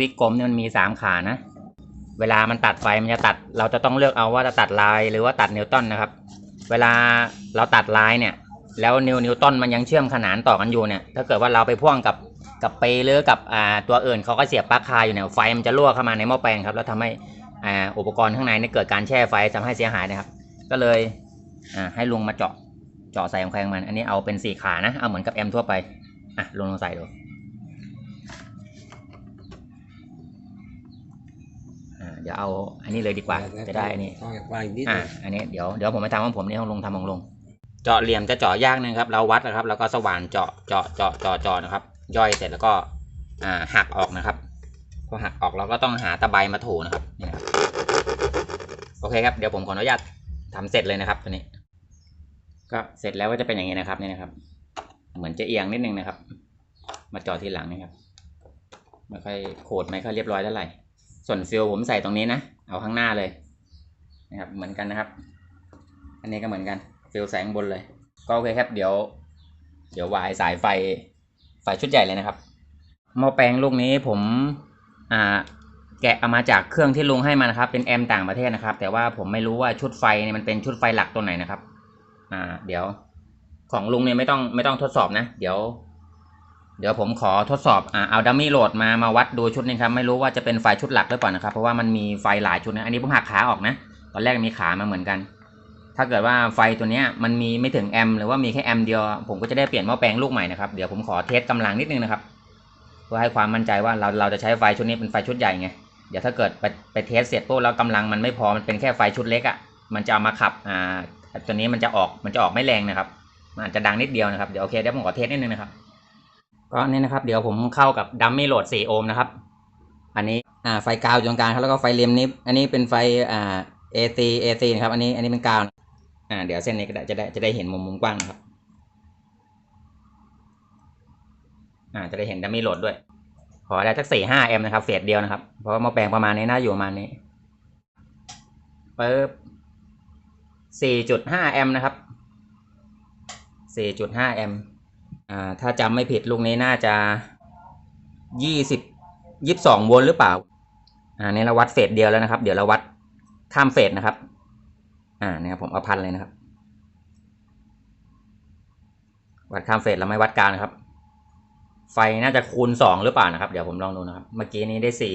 วิตช์กลมเนี่ยมันมีสามขานะ เวลามันตัดไฟมันจะตัด เราจะต้องเลือกเอาว่าจะตัดลายหรือว่าตัดนิวตันนะครับ เวลาเราตัดลายเนี่ย แล้วนิวนิวตันมันยังเชื่อมขนานต่อกันอยู่เนี่ย ถ้าเกิดว่าเราไปพ่วงกับกับเปหรือกับอ่าตัวอื่นเขาก็เสียบปลั๊กคาอยู่เนี่ยไฟมันจะรั่วเข้ามาในหม้อแปลงครับแล้วทำให้อ่าอุปกรณ์ข้างในเนี่ยเกิดการแช่ไฟทำให้เสียหายนะครับ ก็เลยอ่าให้ลุงมาเจาะเจาะใส่ของแควงมัน อันนี้เอาเป็นสี่ขานะเอาเหมือนกับแอมทั่วไปอะลุงลองใส่ดูอ่า เดี๋ยวเอาอันนี้เลยดีกว่าจะได้อันนี้ต้องวางอีกนิดอ่านึงอันนี้เดี๋ยวเดี๋ยวผมไปทำของผมนี่ของลุงทำของลุงเจาะเหลี่ยมจะเจาะยากนะครับ เราวัดนะครับ แล้วก็สว่านเจาะเจาะเจาะเจาะเจาะนะครับ ย่อยเสร็จแล้วก็อ่าหักออกนะครับพอหักออกเราก็ต้องหาตะไบมาถูนะครับนี่นะครับโอเคครับเดี๋ยวผมขออนุญาตทำเสร็จเลยนะครับตัวนี้ ก็เสร็จแล้วก็จะเป็นอย่างนี้นะครับนี่นะครับ เหมือนจะเอียงนิดนึงนะครับ มาเจาะทีหลังนี่ครับไม่ค่อยโขดไม่ค่อยเรียบร้อยเท่าไหร่ ส่วนฟิลผมใส่ตรงนี้นะ เอาข้างหน้าเลยนะครับ เหมือนกันนะครับ อันนี้ก็เหมือนกัน ฟิลแสงบนเลย ก็โอเคครับ เดี๋ยว เดี๋ยววายสายไฟ ไฟชุดใหญ่เลยนะครับ หม้อแปลงลูกนี้ผม อ่า แกะเอามาจากเครื่องที่ลุงให้มานะครับ เป็นแอมต่างประเทศนะครับ แต่ว่าผมไม่รู้ว่าชุดไฟเนี่ยมันเป็นชุดไฟหลักตัวไหนนะครับ อ่า เดี๋ยว ของลุงเนี่ยไม่ต้องไม่ต้องทดสอบนะ เดี๋ยว เดี๋ยวผมขอทดสอบอ่าเอาดัมมี่โหลดมามาวัดดูชุดนี้ครับไม่รู้ว่าจะเป็นไฟชุดหลักหรือเปล่านะครับเพราะว่ามันมีไฟหลายชุดนะอันนี้ผมหักขาออกนะ ตอนแรกมีขามาเหมือนกัน ถ้าเกิดว่าไฟตัวนี้มันมีไม่ถึงแอมหรือว่ามีแค่แอมเดียว ผมก็จะได้เปลี่ยนหม้อแปลงลูกใหม่นะครับเดี๋ยวผมขอเทสกำลังนิดนึงนะครับเพื่อให้ความมั่นใจว่าเราเราจะใช้ไฟชุดนี้เป็นไฟชุดใหญ่ไงเดี๋ยวถ้าเกิดไปไปเทสเสร็จปุ๊บแล้วกำลังมันไม่พอมันเป็นแค่ไฟชุดเล็กอะ่ะมันจะเอามาขับอ่าตัวนี้มันจะออกมันจะออกไม่แรงนะครับมันอาจจะดังนิดเดียวนะครับเดี๋ยวโอเคเดี๋ยวผมขอเทสนิดนึงนะครับ ก็นี่นะครับ เดี๋ยวผมเข้ากับดัมมี่โหลด 4 โอห์มนะครับ อันนี้อ่าไฟกาวอยู่ตรงกลางครับแล้วก็ไฟเลมนี้ อันนี้เป็นไฟอ่า AC AC นะครับ อันนี้อันนี้เป็นกาวอ่าเดี๋ยวเส้นนี้ก็จะได้จะได้เห็นมุมมุมกว้างนะครับอ่าจะได้เห็นดัมมี่โหลดด้วย ขอได้สักสี่ห้าแอมป์นะครับเฟสเดียวนะครับ เพราะว่าหม้อแปลงประมาณนี้น่าอยู่ประมาณนี้ปึ๊บสี่จุดห้าแอมป์นะครับสี่จุดห้าแอมป์ อ่าถ้าจำไม่ผิดลูกนี้น่าจะยี่สิบยี่สิบสองโวลต์หรือเปล่าอ่านี่เราวัดเฟสเดียวแล้วนะครับ เดี๋ยวเราวัดข้ามเฟสนะครับ อ่าเนี่ยผมเอาพันเลยนะครับ วัดข้ามเฟสแล้วไม่วัดกลางนะครับ ไฟน่าจะคูณสองหรือเปล่านะครับ เดี๋ยวผมลองดูนะครับ เมื่อกี้นี้ได้สี่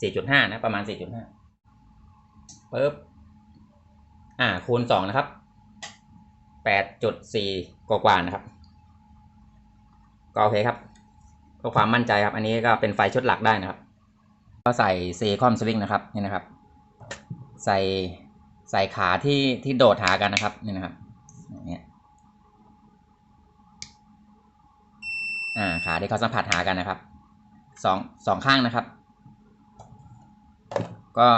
สี่จุดห้านะประมาณสี่จุดห้าปึ๊บอ่าคูณสองนะครับแปดจุดสี่กว่าๆนะครับ ก็โอเคครับเพื่อความมั่นใจครับ อันนี้ก็เป็นไฟชุดหลักได้นะครับ ก็ใส่เซคอมสวิงนะครับนี่นะครับ ใส่ใส่ขาที่ที่โดดหากันนะครับนี่นะครับเนี่ยอ่าขาที่เขาสัมผัสหากันนะครับสองสองข้างนะครับ ก็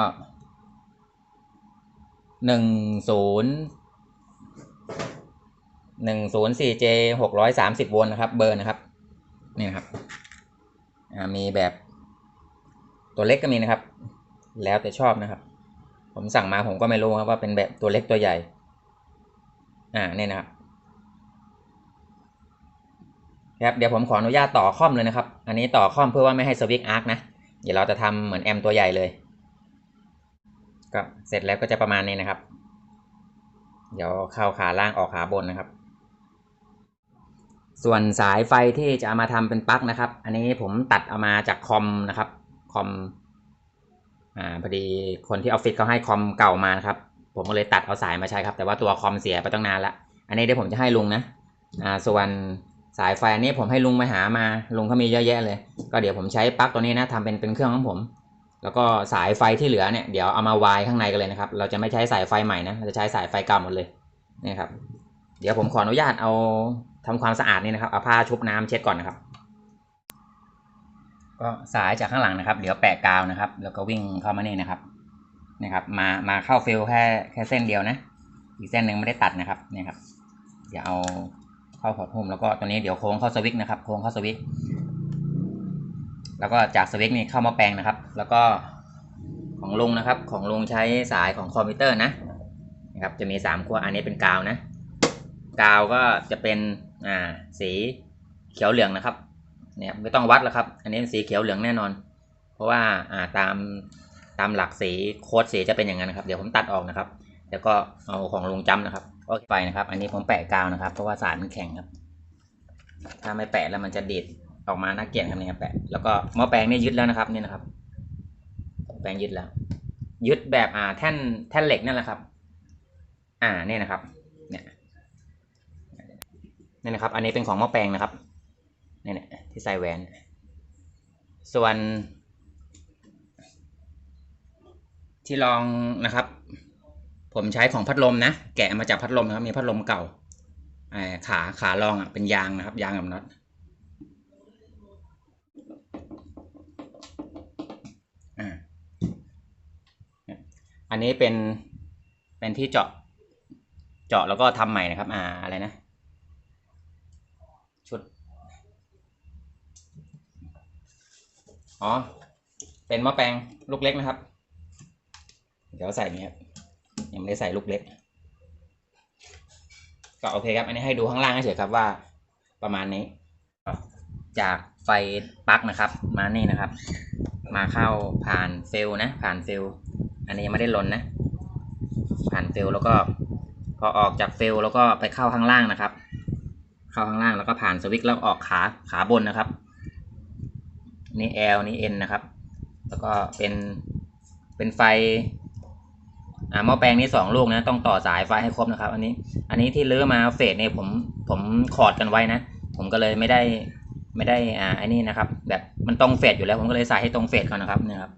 หนึ่งศูนย์หนึ่งศูนย์สี่เจหกร้อยสามสิบโวลต์นะครับ เบอร์นะครับ นี่นะครับอ่ามีแบบตัวเล็กก็มีนะครับ แล้วแต่ชอบนะครับ ผมสั่งมาผมก็ไม่รู้ครับว่าเป็นแบบตัวเล็กตัวใหญ่ อ่านี่นะครับครับเดี๋ยวผมขออนุญาตต่อคอมเลยนะครับ อันนี้ต่อคอมเพื่อว่าไม่ให้สวิตอาร์คนะ เดี๋ยวเราจะทำเหมือนแอมตัวใหญ่เลยก็เสร็จแล้วก็จะประมาณนี้นะครับ เดี๋ยวเข้าขาล่างออกขาบนนะครับ ส่วนสายไฟที่จะเอามาทำเป็นปลั๊กนะครับ อันนี้ผมตัดเอามาจากคอมนะครับ คอม อ่าพอดีคนที่ออฟฟิศเขาให้คอมเก่ามานะครับ ผมก็เลยตัดเอาสายมาใช้ครับ แต่ว่าตัวคอมเสียไปตั้งนานละ อันนี้เดี๋ยวผมจะให้ลุงนะ อ่า ส่วนสายไฟอันนี้ผมให้ลุงมาหามา ลุงเขามีเยอะแยะเลย ก็เดี๋ยวผมใช้ปลั๊กตัวนี้นะทำเป็นเป็นเครื่องของผม แล้วก็สายไฟที่เหลือเนี่ยเดี๋ยวเอามาวายข้างในกันเลยนะครับ เราจะไม่ใช้สายไฟใหม่นะ เราจะใช้สายไฟเก่าหมดเลยนี่ครับ เดี๋ยวผมขออนุญาตเอาทำความสะอาดนี่นะครับเอาผ้าชุบน้ำเช็ดก่อนนะครับ ก็สายจากข้างหลังนะครับเดี๋ยวแปะกาวนะครับ แล้วก็วิ่งเข้ามานี่นะครับนี่ครับ มามาเข้าฟิลแค่แค่เส้นเดียวนะ อีกเส้นหนึ่งไม่ได้ตัดนะครับนี่ครับเดี๋ยวเอาเข้าพอร์ตโฮมแล้วก็ตัวนี้เดี๋ยวโค้งเข้าสวิตช์นะครับโค้งเข้าสวิตช์แล้วก็จากสวิตช์นี่เข้ามาแปลงนะครับ แล้วก็ของลุงนะครับ ของลุงใช้สายของคอมพิวเตอร์นะนะครับ จะมีสามขั้วอันนี้เป็นกาวนะ กาวก็จะเป็น อ่าสีเขียวเหลืองนะครับเนี่ยไม่ต้องวัดแล้วครับ อันนี้สีเขียวเหลืองแน่นอน เพราะว่าอ่าตามตามหลักสีโค้ดสีจะเป็นอย่างนั้นนะครับ เดี๋ยวผมตัดออกนะครับแล้วก็เอาของลงจำนะครับโอเคไปนะครับ อันนี้ผมแปะกาวนะครับ เพราะว่าสารมันแข็งครับ ถ้าไม่แปะแล้วมันจะดีดออกมาน่าเกลียดครับเนี่ยแปะแล้วก็หม้อแปลงนี่ยึดแล้วนะครับนี่นะครับ แปลงยึดแล้ว ยึดแบบอ่าแท่นแท่นเหล็กนั่นแหละครับ อ่านี่นะครับ นี่นะครับ อันนี้เป็นของหม้อแปลงนะครับนี่เนี่ยที่ใส่แหวน ส่วนที่ลองนะครับ ผมใช้ของพัดลมนะ แกะมาจากพัดลมนะครับ มีพัดลมเก่าขาขารองอะเป็นยางนะครับ ยางกับน็อตอันนี้เป็นเป็นที่เจาะ เจาะแล้วก็ทำใหม่นะครับ อ่าอะไรนะ ชุด อ๋อ เป็นหม้อแปลงลูกเล็กนะครับ เดี๋ยวใส่นี้ครับยังไม่ได้ใส่ลูกเล็ก ก็โอเคครับ อันนี้ให้ดูข้างล่างเฉยครับว่า ประมาณนี้ จากไฟปลั๊กนะครับ มานี่นะครับ มาเข้าผ่านเฟลนะ ผ่านเฟลอันนี้ยังไม่ได้ลนนะ ผ่านเฟลแล้วก็ พอออกจากเฟลแล้วก็ไปเข้าข้างล่างนะครับ เข้าข้างล่างแล้วก็ผ่านสวิตช์แล้วออกขาขาบนนะครับ นี่ L นี่ N นะครับ แล้วก็เป็นเป็นไฟอ่าหม้อแปลงนี้สองลูกนะต้องต่อสายไฟให้ครบนะครับ อันนี้อันนี้ที่เลื้อมาเฟสเนี่ยผมผมคอร์ดกันไว้นะ ผมก็เลยไม่ได้ไม่ได้อ่าไอ้นี่นะครับ แบบมันตรงเฟสอยู่แล้วผมก็เลยใส่ให้ตรงเฟสก่อนนะครับนี่ครับ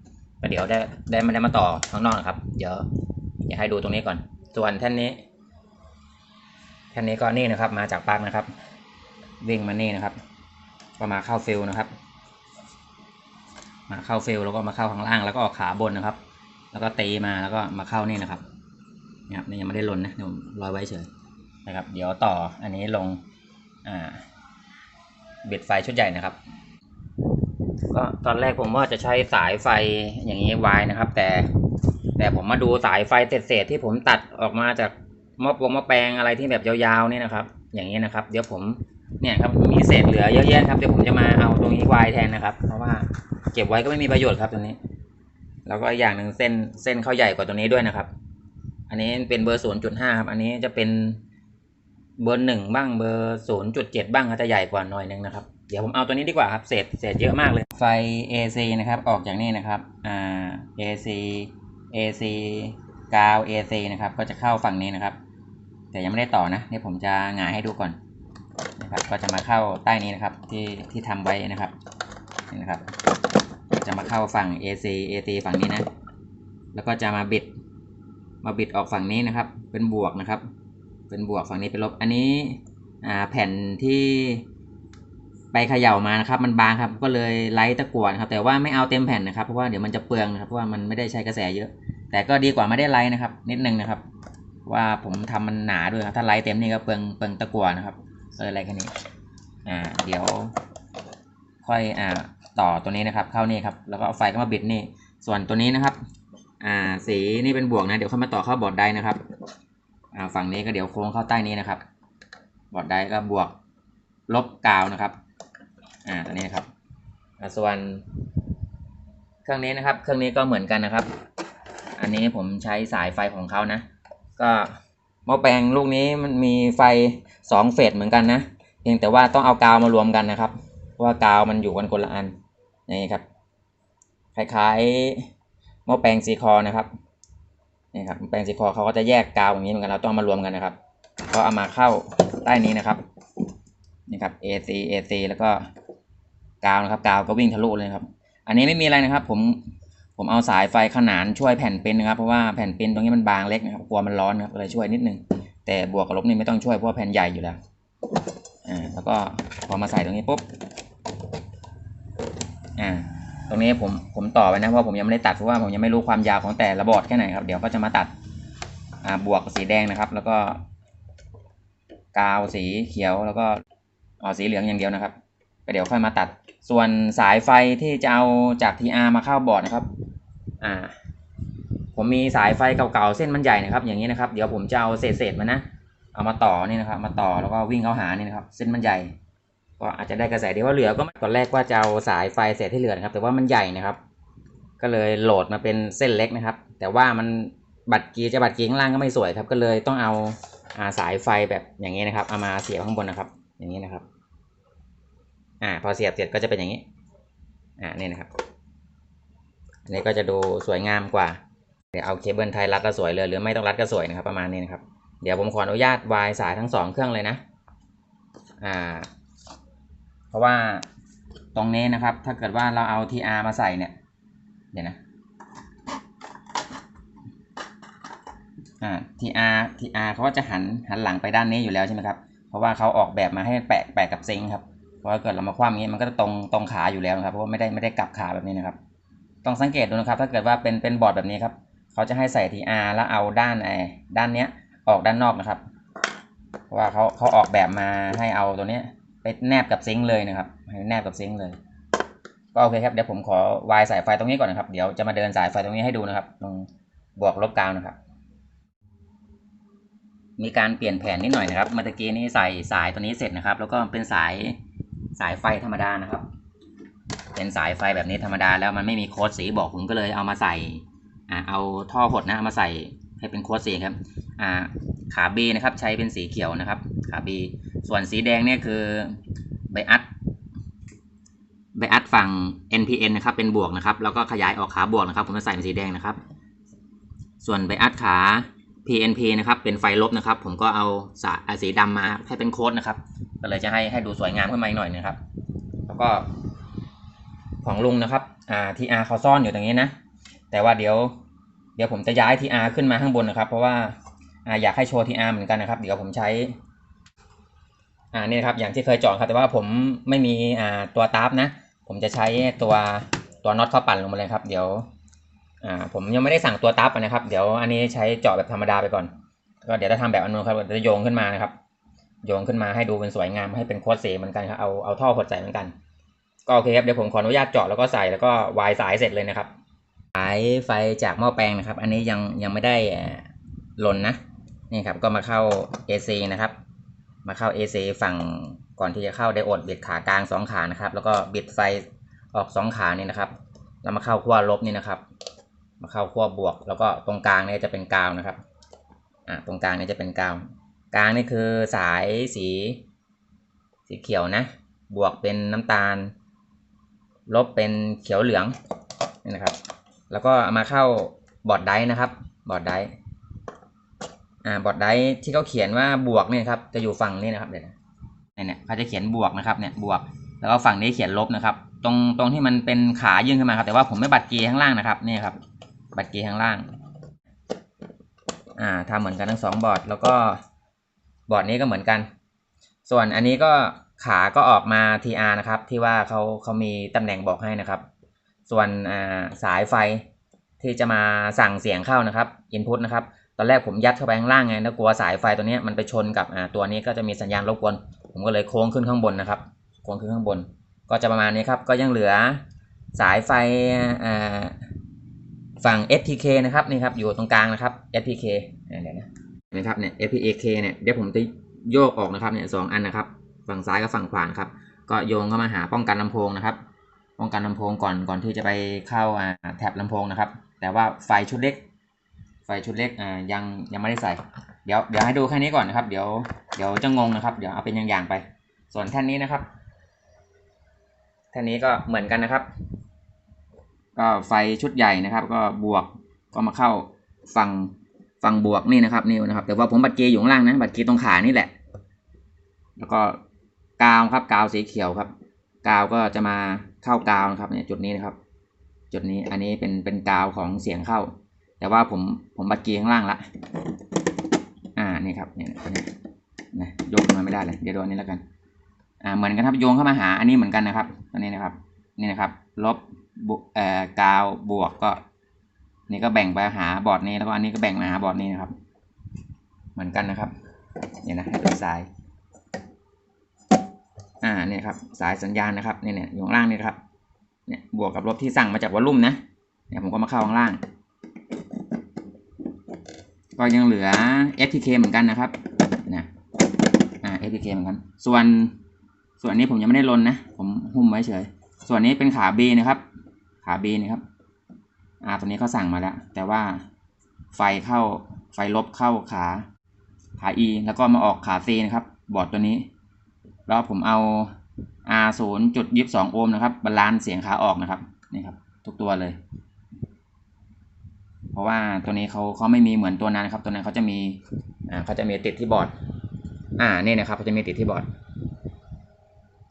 เดี๋ยวได้ได้ไม่ได้มาต่อข้างนอกนะครับ เดี๋ยวอยากให้ดูตรงนี้ก่อน ส่วนแท่นนี้แท่นนี้ก็นี่นะครับ มาจากปลั๊กนะครับ วิ่งมานี่นะครับ ก็มาเข้าฟิลนะครับ มาเข้าเฟลแล้วก็มาเข้าข้างล่างแล้วก็ออกขาบนนะครับ แล้วก็ตีมาแล้วก็มาเข้านี่นะครับนี่ครับนี่ยังไม่ได้ลนนะเดี๋ยวผมร้อยไว้เฉยนะครับ เดี๋ยวต่ออันนี้ลงอ่าบิดไฟชุดใหญ่นะครับ ก็ตอนแรกผมว่าจะใช้สายไฟอย่างนี้ไว้นะครับ แต่แต่ผมมาดูสายไฟเศษๆที่ผมตัดออกมาจากมอปงมอแปลงอะไรที่แบบยาวๆนี่นะครับ อย่างนี้นะครับ เดี๋ยวผมเนี่ยครับมีเศษเหลือเยอะแยะครับเดี๋ยวผมจะมาเอาตรงนี้ไว้แทนนะครับ เพราะว่า เก็บไว้ก็ไม่มีประโยชน์ครับตรงนี้ แล้วก็อีกอย่างหนึ่งเส้นเส้นเขาใหญ่กว่าตัวนี้ด้วยนะครับ อันนี้เป็นเบอร์ศูนย์จุดห้าครับ อันนี้จะเป็นเบอร์หนึ่งบ้างเบอร์ศูนย์จุดเจ็ดบ้างก็จะใหญ่กว่าหน่อยนึงนะครับ เดี๋ยวผมเอาตัวนี้ดีกว่าครับเศษเศษเยอะมากเลย ไฟ AC นะครับ ออกจากนี่นะครับอ่า AC AC กาว AC นะครับ ก็จะเข้าฝั่งนี้นะครับ แต่ยังไม่ได้ต่อนะนี่ผมจะหงายให้ดูก่อนนะครับ ก็จะมาเข้าใต้นี้นะครับที่ที่ทำไว้นะครับนี่นะครับ จะมาเข้าฝั่ง AC AC ฝั่งนี้นะ แล้วก็จะมาบิด มาบิดออกฝั่งนี้นะครับ เป็นบวกนะครับ เป็นบวกฝั่งนี้เป็นลบ อันนี้แผ่นที่ไปเขย่ามานะครับ มันบางครับ ก็เลยไล่ตะกั่วนะครับ แต่ว่าไม่เอาเต็มแผ่นนะครับ เพราะว่าเดี๋ยวมันจะเปลืองนะครับ เพราะว่ามันไม่ได้ใช้กระแสเยอะ แต่ก็ดีกว่าไม่ได้ไล่นะครับ นิดนึงนะครับ ว่าผมทำมันหนาด้วยครับ ถ้าไล่เต็มนี่ก็เปลืองเปลืองตะกั่วนะครับ เอออะไรแค่นี้ อ่า เดี๋ยว ค่อย อ่า ต่อตัวนี้นะครับเข้านี่ครับแล้วก็เอาไฟก็มาบิดนี่ ส่วนตัวนี้นะครับ อ่าสีนี่เป็นบวกนะเดี๋ยวค่อยมาต่อเข้าบอร์ดได้นะครับ อ่าฝั่งนี้ก็เดี๋ยวโค้งเข้าใต้นี้นะครับ บอร์ดได้ก็บวกลบกาวนะครับ อ่าตัวนี้นครับอ่าส่วนเครื่องนี้นะครับ เครื่องนี้ก็เหมือนกันนะครับ อันนี้ผมใช้สายไฟของเขานะ ก็หม้อแปลงลูกนี้มันมีไฟสองเฟสเหมือนกันนะ เพียงแต่ว่าต้องเอากาวมารวมกันนะครับ ว่ากาวมันอยู่กันคนละอัน นี่ครับ คล้ายๆหม้อแปลงซีคอนะครับนี่ครับแปลงซีคอเขาก็จะแยกกาวอย่างนี้เหมือนกันเราต้องมารวมกันนะครับ ก็เอามาเข้าใต้นี้นะครับนี่ครับ AC AC แล้วก็กาวนะครับกาวก็วิ่งทะลุเลยครับ อันนี้ไม่มีอะไรนะครับ ผมผมเอาสายไฟขนานช่วยแผ่นเป็นนะครับเพราะว่าแผ่นเป็นตรงนี้มันบางเล็กนะครับกลัวมันร้อนนะครับเลยช่วยนิดนึงแต่บวกกับลบนี่ไม่ต้องช่วยเพราะแผ่นใหญ่อยู่แล้วอ่าแล้วก็พอมาใส่ตรงนี้ปุ๊บ อ่าตรงนี้ผมผมต่อไปนะเพราะผมยังไม่ได้ตัดเพราะว่าผมยังไม่รู้ความยาวของแต่ละบอร์ดแค่ไหนครับเดี๋ยวก็จะมาตัดอ่าบวกสีแดงนะครับ แล้วก็กาวสีเขียวแล้วก็อ๋อสีเหลืองอย่างเดียวนะครับก็เดี๋ยวค่อยมาตัด ส่วนสายไฟที่จะเอาจาก TR มาเข้าบอร์ดนะครับอ่าผมมีสายไฟเก่าๆเส้นมันใหญ่นะครับ อย่างนี้นะครับ เดี๋ยวผมจะเอาเศษๆมานะเอามาต่อนี่นะครับ มาต่อแล้วก็วิ่งเข้าหานี่นะครับ เส้นมันใหญ่ ก็อาจจะได้กระแสดีว่าเหลือก็ตอนแรกว่าจะเอาสายไฟเศษที่เหลือนะครับแต่ว่ามันใหญ่นะครับ ก็เลยโหลดมาเป็นเส้นเล็กนะครับ แต่ว่ามันบัตรกีจะบัตรกีข้างล่างก็ไม่สวยครับ ก็เลยต้องเอาอาสายไฟแบบอย่างนี้นะครับเอามาเสียบข้างบนนะครับ อย่างนี้นะครับอ่าพอเสียบเสร็จก็จะเป็นอย่างนี้อ่านี่นะครับอันนี้ก็จะดูสวยงามกว่าเดี๋ยวเอาเคเบิลไทยรัดก็สวยเลยหรือไม่ต้องรัดก็สวยนะครับ ประมาณนี้นะครับ เดี๋ยวผมขออนุญาตวายสายทั้งสองเครื่องเลยนะ อ่า เพราะว่าตรงนี้นะครับ ถ้าเกิดว่าเราเอา TR มาใส่เนี่ย เดี๋ยวนะอ่า TR TR เขาก็จะหันหันหลังไปด้านนี้อยู่แล้วใช่ไหมครับ เพราะว่าเขาออกแบบมาให้แปะแปะกับซิงครับเพราะว่าเกิดเรามาคว่ำอย่างนี้มันก็จะตรงตรงขาอยู่แล้วนะครับเพราะว่าไม่ได้ไม่ได้กลับขาแบบนี้นะครับ ต้องสังเกตดูนะครับ ถ้าเกิดว่าเป็นเป็นบอร์ดแบบนี้ครับเขาจะให้ใส่ TR แล้วเอาด้านไอ้ด้านเนี้ยออกด้านนอกนะครับ เพราะว่าเขาเขาออกแบบมาให้เอาตัวเนี้ย ไปแนบกับซิงค์เลยนะครับแนบกับซิงค์เลย ก็โอเคครับเดี๋ยวผมขอวายสายไฟตรงนี้ก่อนนะครับ เดี๋ยวจะมาเดินสายไฟตรงนี้ให้ดูนะครับตรงบวกลบกาวนะครับ มีการเปลี่ยนแผนนิดหน่อยนะครับ เมื่อกี้นี้ใส่สายตัวนี้เสร็จนะครับ แล้วก็เป็นสายสายไฟธรรมดานะครับ เป็นสายไฟแบบนี้ธรรมดาแล้วมันไม่มีโค้ดสีบอกผมก็เลยเอามาใส่อ่าเอาท่อหดนะามาใส่ให้เป็นโค้ดสีครับอ่าขาบีนะครับใช้เป็นสีเขียวนะครับ ขาบี ส่วนสีแดงเนี่ยคือไบอัดไบอัดฝั่ง NPN นะครับ เป็นบวกนะครับ แล้วก็ขยายออกขาบวกนะครับ ผมจะใส่เป็นสีแดงนะครับ ส่วนไบอัดขา PNP นะครับ เป็นไฟลบนะครับ ผมก็เอาสาสีดำมาให้เป็นโค้ดนะครับ ก็เลยจะให้ให้ดูสวยงามขึ้นมาอีกหน่อยนะครับ แล้วก็ ของลุงนะครับอ่า TR เขาซ่อนอยู่ตรงนี้นะ แต่ว่าเดี๋ยว เดี๋ยวผมจะย้าย TR ขึ้นมาข้างบนนะครับ เพราะว่าอ่าอยากให้โชว์ TR เหมือนกันนะครับ เดี๋ยวผมใช้ อ่านี่นะครับอย่างที่เคยเจาะครับแต่ว่าผมไม่มีอ่าตัวตาร์ฟนะ ผมจะใช้ตัวตัวน็อตเข้าปั่นลงมาเลยครับเดี๋ยวอ่าผมยังไม่ได้สั่งตัวตาร์ฟนะครับเดี๋ยวอันนี้ใช้เจาะแบบธรรมดาไปก่อนก็เดี๋ยวถ้าทำแบบอันนู้นครับจะโยงขึ้นมานะครับ โยงขึ้นมาให้ดูเป็นสวยงามให้เป็นโค้ดสีเหมือนกันครับเอาเอาท่อหดใส่เหมือนกัน ก็โอเคครับเดี๋ยวผมขออนุญาตเจาะแล้วก็ใส่แล้วก็วายสายเสร็จเลยนะครับสายไฟจากหม้อแปลงนะครับ อันนี้ยังยังไม่ได้หล่นนะนี่ครับก็มาเข้า AC นะครับ มาเข้า AC ฝั่งก่อนที่จะเข้าไดโอดบิดขากลางสองขานะครับ แล้วก็บิดไฟออกสองขานี่นะครับ แล้วมาเข้าขั้วลบนี่นะครับ มาเข้าขั้วบวก แล้วก็ตรงกลางเนี่ยจะเป็นกาวนะครับ อ่าตรงกลางเนี่ยจะเป็นกาว กลางนี่คือสายสี สีเขียวนะ บวกเป็นน้ำตาล ลบเป็นเขียวเหลืองนี่นะครับ แล้วก็เอามาเข้าบอร์ดไดนะครับ บอร์ดได์ อ่าบอร์ดไดที่เขาเขียนว่าบวกเนี่ยครับจะอยู่ฝั่งนี้นะครับเดี๋ยวนะเนี่ยเขาจะเขียนบวกนะครับเนี่ยบวก แล้วก็ฝั่งนี้เขียนลบนะครับ ตรงตรงที่มันเป็นขายื่นขึ้นมาครับ แต่ว่าผมไม่บัดเกียร์ข้างล่างนะครับนี่ครับ บัดเกียร์ข้างล่าง อ่าทำเหมือนกันทั้งสองบอร์ดแล้วก็บอร์ดนี้ก็เหมือนกัน ส่วนอันนี้ก็ขาก็ออกมา TR นะครับ ที่ว่าเขาเขามีตำแหน่งบอกให้นะครับ ส่วนอ่าสายไฟที่จะมาสั่งเสียงเข้านะครับ input นะครับ ตอนแรกผมยัดเข้าไปข้างล่างไงแล้วกลัวสายไฟตัวนี้มันไปชนกับตัวนี้ก็จะมีสัญญาณรบกวนผมก็เลยโค้งขึ้นข้างบนนะครับโค้งขึ้นข้างบน ก็จะประมาณนี้ครับก็ยังเหลือสายไฟฝั่ง SPK นะครับนี่ครับอยู่ตรงกลางนะครับ SPK เดี๋ยวนะนะครับเนี่ย SPK เนี่ยเดี๋ยวผมจะโยกออกนะครับเนี่ยสองอันนะครับ ฝั่งซ้ายกับฝั่งขวาครับ ก็โยงเข้ามาหาป้องกันลำโพงนะครับ ป้องกันลำโพงก่อนก่อนที่จะไปเข้าอ่าแท็บลำโพงนะครับ แต่ว่าไฟชุดเล็ก ไฟชุดเล็กอ่ายังยังไม่ได้ใส่ เดี๋ยวเดี๋ยวให้ดูแค่นี้ก่อนนะครับ เดี๋ยวเดี๋ยวจะงงนะครับ เดี๋ยวเอาเป็นอย่างๆไป ส่วนแท่นนี้นะครับแท่นนี้ก็เหมือนกันนะครับ ก็ไฟชุดใหญ่นะครับ ก็บวกก็มาเข้าฝั่งฝั่งบวกนี่นะครับนี่นะครับ แต่ว่าผมบัตรเกยอยู่ข้างล่างนะบัตรเกยตรงขานี่แหละ แล้วก็กาวครับกาวสีเขียวครับ กาวก็จะมาเข้ากาวนะครับเนี่ยจุดนี้นะครับ จุดนี้อันนี้เป็นเป็นกาวของเสียงเข้า แต่ว่าผมผมบัตรเกียร์ข้างล่างละ อ่านี่ครับเนี่ยนะโยกมาไม่ได้เลยเดี๋ยวดูอันนี้แล้วกัน อ่าเหมือนกันครับโยงเข้ามาหาอันนี้เหมือนกันนะครับตัวนี้นะครับนี่นะครับ ลบบวเอ่อกาวบวกก็ นี่ก็แบ่งไปหาบอร์ดนี้แล้วก็อันนี้ก็แบ่งมาหาบอร์ดนี้นะครับ เหมือนกันนะครับเนี่ยนะให้ดูสาย อ่าเนี่ยครับ สายสัญญาณนะครับเนี่ยเนี่ยอยู่ข้างล่างนี่ครับเนี่ยบวกกับลบที่สั่งมาจากวอลลุ่มนะเนี่ยผมก็มาเข้าข้างล่าง ก็ยังเหลือ FTK เหมือนกันนะครับนะอ่า FTK เหมือนกัน ส่วนส่วนนี้ผมยังไม่ได้ลนนะ ผมหุ้มไว้เฉย ส่วนนี้เป็นขา B นะครับ ขา B นะครับอ่าตัวนี้เขาสั่งมาแล้ว แต่ว่าไฟเข้าไฟลบเข้าขาขา E แล้วก็มาออกขา C นะครับ บอร์ดตัวนี้ แล้วผมเอา R 0จุดยี่สองโอห์มนะครับบาลานซ์เสียงขาออกนะครับนี่ครับ ทุกตัวเลย เพราะว่าตัวนี้เขาเขาไม่มีเหมือนตัวนั้นครับตัวนั้นเขาจะมีอ่าเขาจะมีติดที่บอร์ดอ่านี่นะครับเขาจะมีติดที่บอร์ด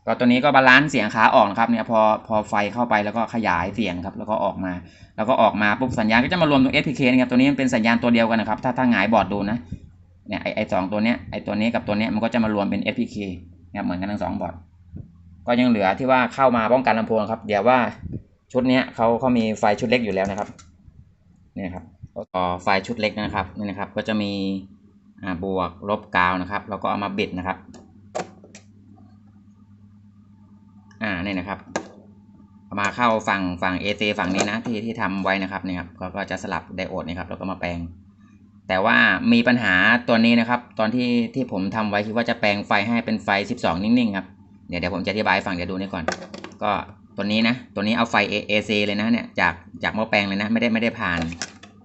ก็ตัวนี้ก็บาลานซ์เสียงขาออกนะครับเนี่ยพอพอไฟเข้าไปแล้วก็ขยายเสียงครับแล้วก็ออกมา แล้วก็ออกมาปุ๊บสัญญาณก็จะมารวมตรง SPK นะครับตัวนี้มันเป็นสัญญาณตัวเดียวกันนะครับถ้าถ้าหงายบอร์ดดูนะเนี่ยไอไอสองตัวเนี้ยไอตัวนี้กับตัวเนี้ยมันก็จะมารวมเป็น SPK นะครับเหมือนกันทั้งสองบอร์ดก็ยังเหลือที่ว่าเข้ามาป้องกันลำโพงครับ เดี๋ยวว่าชุดเนี้ยเขาเขามีไฟชุดเล็กอยู่แล้วนะครับ เนี่ยครับต่อไฟชุดเล็กนะครับนี่นะครับ ก็จะมีอ่าบวกลบกาวนะครับ แล้วก็เอามาบิดนะครับ อ่านี่นะครับมาเข้าฝั่งฝั่ง AC ฝั่งนี้นะที่ที่ทำไว้นะครับนี่ครับก็ก็จะสลับไดโอดนะครับแล้วก็มาแปลง แต่ว่ามีปัญหาตัวนี้นะครับ ตอนที่ที่ผมทำไว้คือว่าจะแปลงไฟให้เป็นไฟ 12 นิ่งๆครับเดี๋ยวเดี๋ยวผมจะอธิบายให้ฟังเดี๋ยวดูนี่ก่อน ก็ ตัวนี้นะตัวนี้เอาไฟ AC เลยนะเนี่ยจากจากหม้อแปลงเลยนะ ไม่ได้ไม่ได้ผ่าน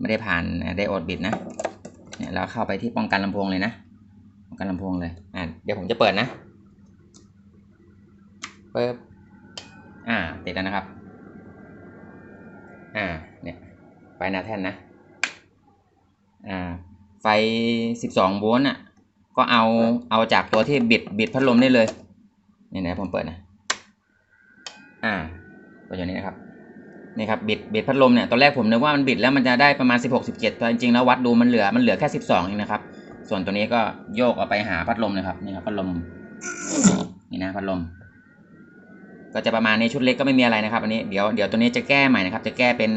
ไม่ได้ผ่านไดโอดบิดนะเนี่ยแล้วเข้าไปที่ป้องกันลำโพงเลยนะป้องกันลำโพงเลยอ่าเดี๋ยวผมจะเปิดนะเปิดอ่าติดแล้วนะครับ อ่าเนี่ยไฟหน้าแท่นนะอ่าไฟ 12 โวลต์อะก็เอาเอาจากตัวที่บิดบิดพัดลมได้เลยเนี่นะผมเปิดนะ อ่าก็อย่างนี้นะครับนี่ครับบิดบิดพัดลมเนี่ยตอนแรกผมนึกว่ามันบิดแล้วมันจะได้ประมาณ 16 17แต่จริงๆแล้ววัดดูมันเหลือมันเหลือแค่ 12เองนะครับ ส่วนตัวนี้ก็โยกเอาไปหาพัดลมนะครับนี่ครับพัดลมนี่นะพัดลม ก็จะประมาณนี้ชุดเล็กก็ไม่มีอะไรนะครับ อันนี้เดี๋ยวเดี๋ยวตัวนี้จะแก้ใหม่นะครับ จะแก้เป็น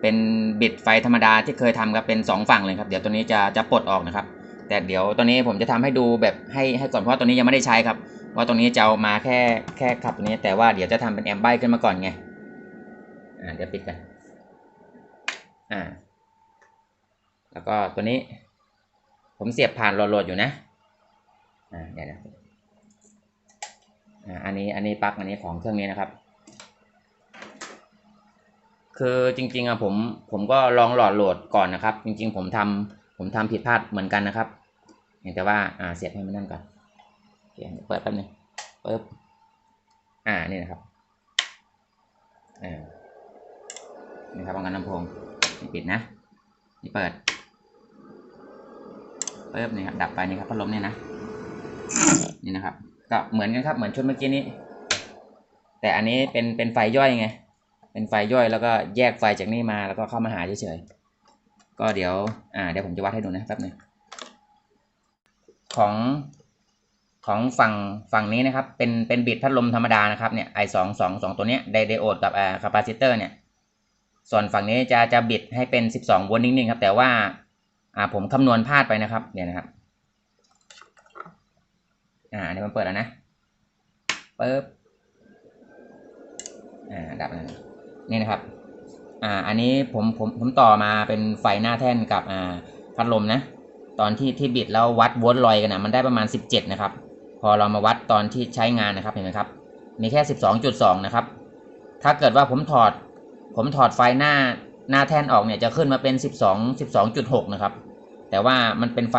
เป็นบิดไฟธรรมดาที่เคยทำครับเป็นสองฝั่งเลยครับเดี๋ยวตัวนี้จะจะปลดออกนะครับ แต่เดี๋ยวตัวนี้ผมจะทำให้ดูแบบให้ให้ก่อนเพราะตัวนี้ยังไม่ได้ใช้ครับ ว่าตรงนี้จะเอามาแค่แค่ขับตัวนี้ แต่ว่าเดี๋ยวจะทำเป็นแอมไบขึ้นมาก่อนไง อ่าเดี๋ยวปิดกันอ่า แล้วก็ตัวนี้ ผมเสียบผ่านโหลดอยู่นะ อ่าเดี๋ยวนะอ่าอันนี้อันนี้ปลั๊กอันนี้ของเครื่องนี้นะครับ คือจริงๆอะผมผมก็ลองหลอดโหลดก่อนนะครับ จริง ๆ ผมทำผมทำผิดพลาดเหมือนกันนะครับแต่ว่าอ่าเสียบให้มันนั่นก่อน เคเปิดแป๊บนึงปึ๊บอ่านี่นะครับอ่านี่ครับป้องกันลำโพงปิดนะ นี่เปิดปึ๊บนี่ครับดับไปนี่ครับพัดลมเนี่ยนะนี่นะครับ ก็เหมือนกันครับเหมือนชุดเมื่อกี้นี้ แต่อันนี้เป็นเป็นไฟย่อยไงเป็นไฟย่อยแล้วก็แยกไฟจากนี่มาแล้วก็เข้ามาหาเฉยๆก็เดี๋ยวอ่าเดี๋ยวผมจะวัดให้ดูนะแป๊บนึงของ ของฝั่งฝั่งนี้นะครับเป็นเป็นบิดพัดลมธรรมดานะครับเนี่ยไอสองสองสองตัวเนี้ยไดไดโอดกับอ่าคาปาซิเตอร์เนี่ยส่วนฝั่งนี้จะจะบิดให้เป็นสิบสองโวลต์นิ่งๆครับแต่ว่าอ่าผมคำนวณพลาดไปนะครับเนี่ยนะครับอ่าอันนี้มันเปิดแล้วนะปึ๊บอ่าดับแล้วนี่นะครับอ่าอันนี้ผมผมผมต่อมาเป็นไฟหน้าแท่นกับอ่าพัดลมนะตอนที่ที่บิดแล้ววัดโวลต์ลอยกันนะมันได้ประมาณ 17 นะครับ อเรามาวัดตอนที่ใช้งานนะครับเห็นไหมครับ มีแค่ 12.2 นะครับ ถ้าเกิดว่าผมถอด ผมถอดไฟหน้าหน้าแท่นออกเนี่ยจะขึ้นมาเป็น 12 12.6 นะครับ แต่ว่ามันเป็นไฟ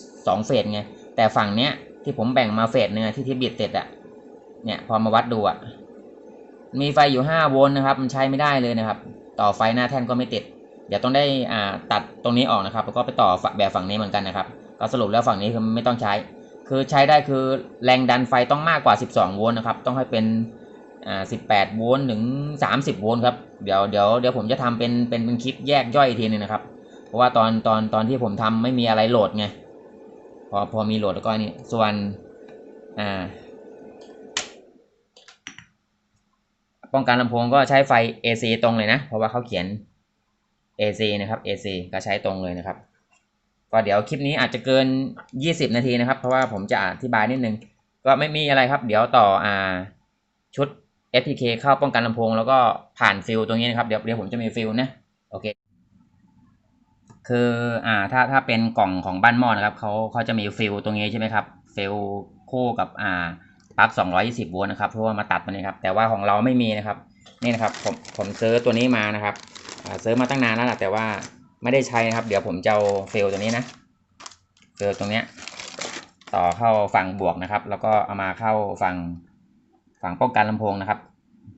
2 เฟสไง แต่ฝั่งเนี้ยที่ผมแบ่งมาเฟสเนื้อที่ที่บิดเสร็จอะเนี่ยพอมาวัดดูอะมีไฟอยู่ 5 โวลต์นะครับ มันใช้ไม่ได้เลยนะครับ ต่อไฟหน้าแท่นก็ไม่ติด เดี๋ยวต้องได้อ่าตัดตรงนี้ออกนะครับ แล้วก็ไปต่อแบบฝั่งนี้เหมือนกันนะครับ ก็สรุปแล้วฝั่งนี้คือไม่ต้องใช้ คือใช้ได้คือแรงดันไฟต้องมากกว่า 12 โวลต์นะครับ ต้องให้เป็นอ่า18 โวลต์ถึง 30 โวลต์ครับ เดี๋ยวเดี๋ยวเดี๋ยวผมจะทำเป็นเป็นเป็นคลิปแยกย่อยอีกทีหนึงนะครับ เพราะว่าตอนตอนตอนที่ผมทำไม่มีอะไรโหลดไง พอพอมีโหลดแล้วก็นี่ ส่วนอ่าป้องกันลำโพงก็ใช้ไฟ AC ตรงเลยนะ เพราะว่าเขาเขียน AC นะครับ AC ก็ใช้ตรงเลยนะครับ ก็เดี๋ยวคลิปนี้อาจจะเกิน 20 นาทีนะครับ เพราะว่าผมจะอธิบายนิดนึง ก็ไม่มีอะไรครับ เดี๋ยวต่ออ่าชุด FPK เข้าป้องกันลำโพง แล้วก็ผ่านฟิลตรงนี้นะครับ เดี๋ยวเดี๋ยวผมจะมีฟิลนะโอเค คืออ่าถ้าถ้าเป็นกล่องของบ้านหม้อนะครับเขาเขาจะมีฟิลตรงนี้ใช่ไหมครับฟิลคู่กับอ่าปลั๊ก220โวลต์นะครับเพราะว่ามาตัดมานี่ครับแต่ว่าของเราไม่มีนะครับนี่นะครับผมผมซื้อตัวนี้มานะครับซื้อมาตั้งนานแล้วแหละแต่ว่า ไม่ได้ใช้นะครับ เดี๋ยวผมจะเอาเฟลตัวนี้นะ เฟลตรงเนี้ยต่อเข้าฝั่งบวกนะครับ แล้วก็เอามาเข้าฝั่งฝั่งป้องกันลำโพงนะครับ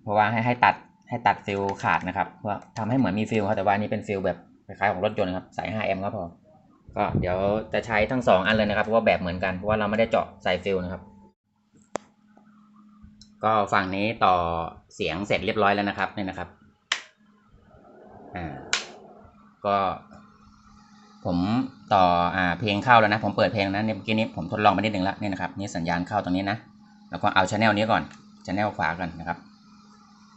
เพราะว่าให้ให้ตัดให้ตัดฟิลขาดนะครับเพื่อทำให้เหมือนมีฟิลครับแต่ว่านี้เป็นฟิลแบบคล้ายๆของรถยนต์ครับใส่5แอมป์ก็พอ ก็เดี๋ยวจะใช้ทั้งสองอันเลยนะครับ เพราะว่าแบบเหมือนกัน เพราะว่าเราไม่ได้เจาะใส่ฟิลนะครับ ก็ฝั่งนี้ต่อเสียงเสร็จเรียบร้อยแล้วนะครับนี่นะครับ อ่า ก็ผมต่ออ่าเพลงเข้าแล้วนะ ผมเปิดเพลงนะเนี่ยเมื่อกี้นี้ผมทดลองไปนิดหนึ่งแล้วเนี่ยนะครับนี่สัญญาณเข้าตรงนี้นะ แล้วก็เอาชแนลนี้ก่อนชแนลขวาก่อนนะครับ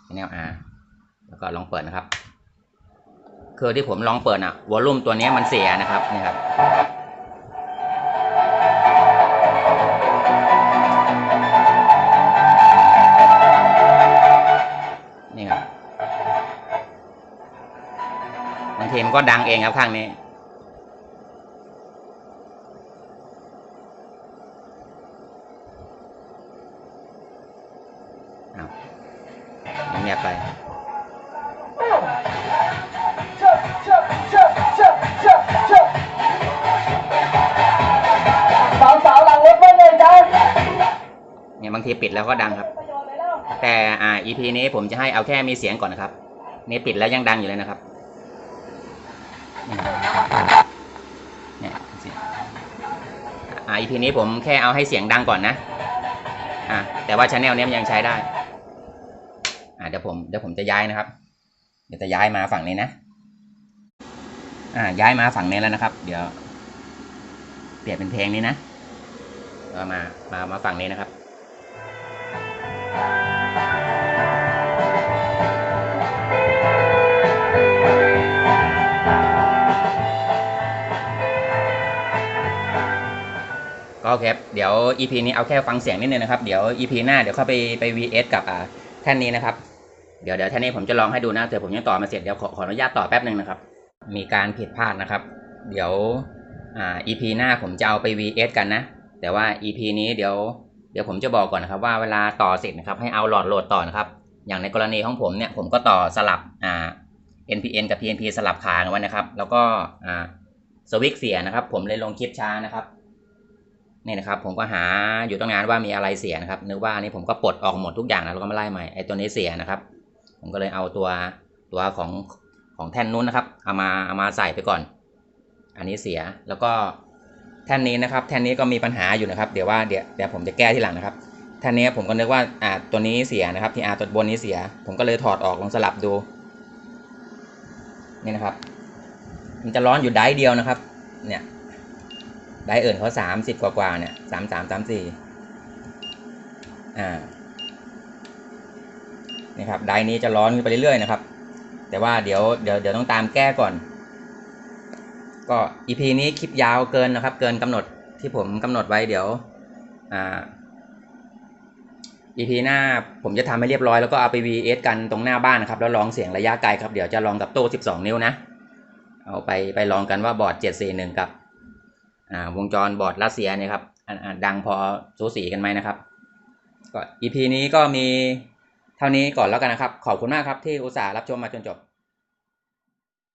ชแนล R แล้วก็ลองเปิดนะครับคือที่ผมลองเปิดอะวอลลุ่มตัวนี้มันเสียนะครับนี่ครับ ก็ดังเองครับข้างนี้อ้าเงียบไปสาวๆหลังรถว่าไงจ๊ะเนี่ยบางทีปิดแล้วก็ดังครับ แต่อ่า EP นี้ผมจะให้เอาแค่มีเสียงก่อนนะครับ นี่ปิดแล้วยังดังอยู่เลยนะครับ เนี่ยเสียงอ่า EP นี้ผมแค่เอาให้เสียงดังก่อนนะอ่าแต่ว่าชแนลเนี้ยยังใช้ได้อ่าเดี๋ยวผมเดี๋ยวผมจะย้ายนะครับ เดี๋ยวจะย้ายมาฝั่งนี้นะอ่าย้ายมาฝั่งนี้แล้วนะครับ เดี๋ยว เปลี่ยนเป็นเพลงนี้นะมามามาฝั่งนี้นะครับ ก็โอเครับเดี๋ยว EP นี้เอาแค่ฟังเสียงนิดนึงนะครับ เดี๋ยว EP หน้าเดี๋ยวเข้าไปไป VS กับอ่าแท่นนี้นะครับ เดี๋ยวเดี๋ยวแท่นนี้ผมจะลองให้ดูนะแต่ผมยังต่อมาเสร็จเดี๋ยวขอขออนุญาตต่อแป๊บหนึ่งนะครับ มีการผิดพลาดนะครับ เดี๋ยวอ่า EP หน้าผมจะเอาไป VS กันนะ แต่ว่า EP นี้เดี๋ยวเดี๋ยวผมจะบอกก่อนนะครับว่าเวลาต่อเสร็จนะครับให้เอาหลอดโหลดต่อนะครับ อย่างในกรณีของผมเนี่ยผมก็ต่อสลับอ่า NPN กับ PNP สลับขากันไว้นะครับ แล้วก็อ่าสวิตเสียนะครับ ผมเลยลงคลิปช้านะครับ นี่นะครับผมก็หาอยู่ตั้งนานว่ามีอะไรเสียนะครับนึกว่านี่ผมก็ปลดออกหมดทุกอย่างแล้วก็มาไล่ใหม่ไอ้ตัวนี้เสียนะครับ ผมก็เลยเอาตัวตัวของของแท่นนู้นนะครับเอามาเอามาใส่ไปก่อน อันนี้เสียแล้วก็แท่นนี้นะครับ แท่นนี้ก็มีปัญหาอยู่นะครับ เดี๋ยวว่าเดี๋ยวเดี๋ยวผมจะแก้ที่หลังนะครับแท่นนี้ผมก็นึกว่าอ่าตัวนี้เสียนะครับที่อาตัวบนนี้เสีย ผมก็เลยถอดออกลองสลับดูนี่นะครับ มันจะร้อนอยู่ได้เดียวนะครับ เนี่ย ได้เอิญเขาสามสิบกว่ากว่าเนี่ยสามสามสามสี่อ่านี่ครับได้นี้จะร้อนขึ้นไปเรื่อยๆนะครับ แต่ว่าเดี๋ยวเดี๋ยวเดี๋ยวต้องตามแก้ก่อน ก็อีพีนี้คลิปยาวเกินนะครับ เกินกำหนดที่ผมกำหนดไว้เดี๋ยวอ่า EP หน้าผมจะทำให้เรียบร้อยแล้วก็เอาไป VS กันตรงหน้าบ้านนะครับ แล้วลองเสียงระยะไกลครับ เดี๋ยวจะลองกับโต้ 12 นิ้วนะ เอาไปไปลองกันว่าบอร์ด 741 กับอ่า วงจรบอร์ดรัสเซียเนี่ยครับอ่าอ่าดังพอสูสีกันไหมนะครับ ก็ EP นี้ก็มีเท่านี้ก่อนแล้วกันนะครับ ขอบคุณมากครับที่อุตส่าห์รับชมมาจนจบ